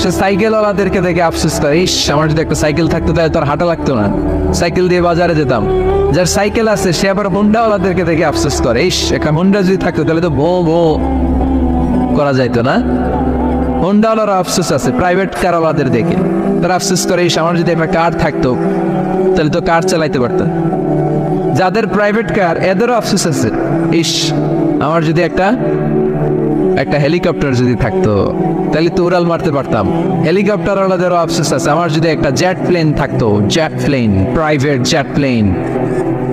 সে সাইকেলওয়ালাদেরকে দেখে আফসোস করে, ইস, আমার যদি একটা সাইকেল থাকতো তাহলে তোর হাঁটা লাগতো না। সাইকেল দিয়ে বাজারে যেতাম। যার সাইকেল আছে, সে আবার হুন্ডাওয়ালাদেরকে দেখে আফসোস করে, ইস এখানে হুন্ডা যদি থাকতো তাহলে তো বো বো করা যাইতো না। হোন্ডাওয়ালার আফসোস আছে, প্রাইভেট কারওয়ালাদের দেখে। তারা আফসোস করে, ইস, আমার যদি একটা কার থাকতো, তাহলে তো কার চালাইতে পারতাম যাদের প্রাইভেট কার, এদেরও আফসোস আছে, ইস, আমার যদি একটা একটা হেলিকপ্টার যদি থাকতো, তাহলে তো উড়াল মারতে পারতাম। হেলিকপ্টার ওয়ালাদেরও আফসোস আছে। আমার যদি একটা জেট প্লেন থাকতো, jet plane, private jet plane,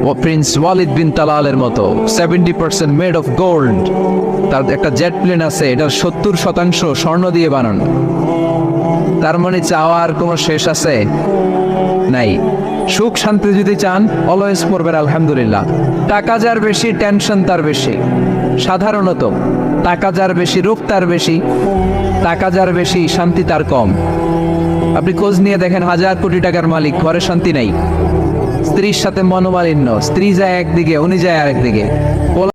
ও প্রিন্স ওয়ালিদ বিন তালালের মতো, seventy percent made of gold, তার একটা জেট প্লেন আছে, এটার সত্তর শতাংশ স্বর্ণ দিয়ে বানানো। তার মানে চাওয়ার কোনো শেষ আছে? নাই। সুখ শান্তি যদি চান অলওয়েজ পড়বেন আলহামদুলিল্লাহ। টাকা যার বেশি টেনশন তার বেশি। সাধারণত, টাকা যার বেশি, রোগ তার বেশি, টাকা যার বেশি, শান্তি তার কম। আপনি খোঁজ নিয়ে দেখেন, হাজার কোটি টাকার মালিক, ঘরে শান্তি নাই। স্ত্রীর সাথে মনোমালিন্য, স্ত্রী যায় একদিকে, উনি যায় আরেকদিকে।